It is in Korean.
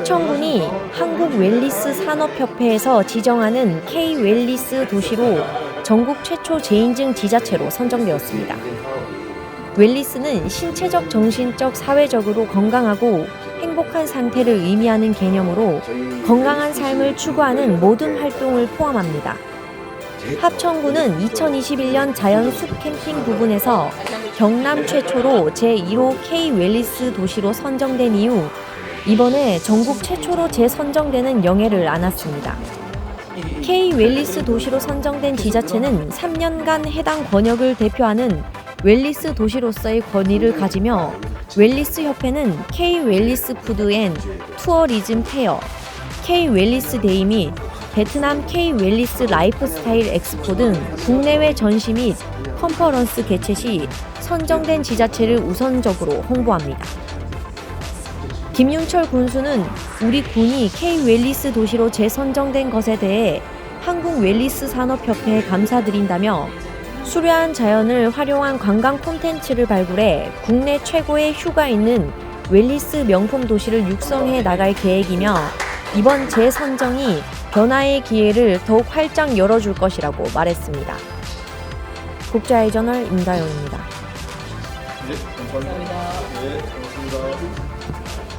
합천군이 한국 웰리스 산업협회에서 지정하는 K 웰리스 도시로 전국 최초 재인증 지자체로 선정되었습니다. 웰리스는 신체적, 정신적, 사회적으로 건강하고 행복한 상태를 의미하는 개념으로 건강한 삶을 추구하는 모든 활동을 포함합니다. 합천군은 2021년 자연 숲 캠핑 부분에서 경남 최초로 제1호 K 웰리스 도시로 선정된 이후 이번에 전국 최초로 재선정되는 영예를 안았습니다. K 웰리스 도시로 선정된 지자체는 3년간 해당 권역을 대표하는 웰리스 도시로서의 권위를 가지며 웰리스 협회는 K 웰리스 푸드 앤 투어리즘 페어, K 웰리스 데이 및 베트남 K 웰리스 라이프스타일 엑스포 등 국내외 전시 및 컨퍼런스 개최 시 선정된 지자체를 우선적으로 홍보합니다. 김윤철 군수는 우리 군이 K 웰리스 도시로 재선정된 것에 대해 한국 웰리스 산업협회에 감사드린다며 수려한 자연을 활용한 관광 콘텐츠를 발굴해 국내 최고의 휴가 있는 웰리스 명품 도시를 육성해 나갈 계획이며 이번 재선정이 변화의 기회를 더욱 활짝 열어줄 것이라고 말했습니다. 국자의 저널 임다영입니다. 네, 감사합니다. 네, 고맙습니다.